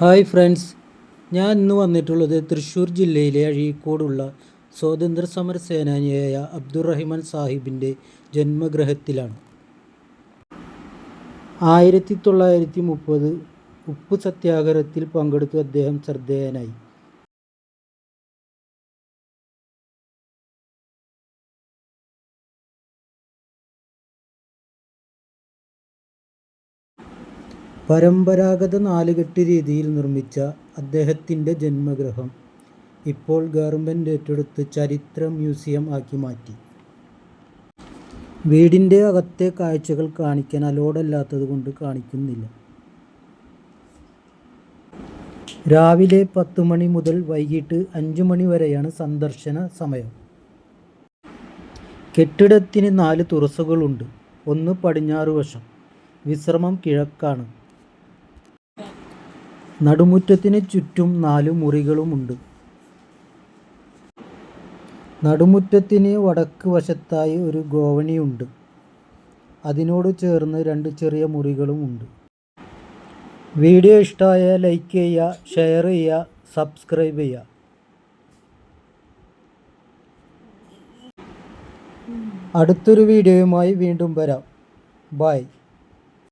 Hi friends ഞാൻ ഇന്ന് വന്നിട്ടുള്ളത് തൃശ്ശൂർ ജില്ലയിലെ അഴീക്കോടുള്ള സ്വാതന്ത്ര്യ സമര സേനാനിയായ അബ്ദുറഹിമാൻ സാഹിബിന്റെ ജന്മഗ്രഹത്തിലാണ്. ആയിരത്തി തൊള്ളായിരത്തി മുപ്പത് ഉപ്പ് സത്യാഗ്രഹത്തിൽ പങ്കെടുത്തു അദ്ദേഹം ശ്രദ്ധേയനായി. പരമ്പരാഗത നാലുകെട്ട് രീതിയിൽ നിർമ്മിച്ച അദ്ദേഹത്തിന്റെ ജന്മഗൃഹം ഇപ്പോൾ ഗവൺമെന്റ് ഏറ്റെടുത്ത് ചരിത്ര മ്യൂസിയം ആക്കി മാറ്റി. വീടിന്റെ അകത്തെ കാഴ്ചകൾ കാണിക്കാൻ അലോഡല്ലാത്തത് കൊണ്ട് കാണിക്കുന്നില്ല. രാവിലെ പത്ത് മണി മുതൽ വൈകിട്ട് അഞ്ച് മണി വരെയാണ് സന്ദർശന സമയം. കെട്ടിടത്തിന് നാല് തുറസുകളുണ്ട് ഒന്ന് പടിഞ്ഞാറ് വശം. വിശ്രമം കിഴക്കാണ്. നടുമുറ്റത്തിന് ചുറ്റും നാലു മുറികളുമുണ്ട്. നടുമുറ്റത്തിന് വടക്ക് വശത്തായി ഒരു ഗോവണിയുണ്ട്. അതിനോട് ചേർന്ന് രണ്ട് ചെറിയ മുറികളുമുണ്ട്. വീഡിയോ ഇഷ്ടമായ ലൈക്ക് ചെയ്യുക ഷെയർ ചെയ്യുക സബ്സ്ക്രൈബ് ചെയ്യുക. അടുത്തൊരു വീഡിയോയുമായി വീണ്ടും വരാം. ബായ്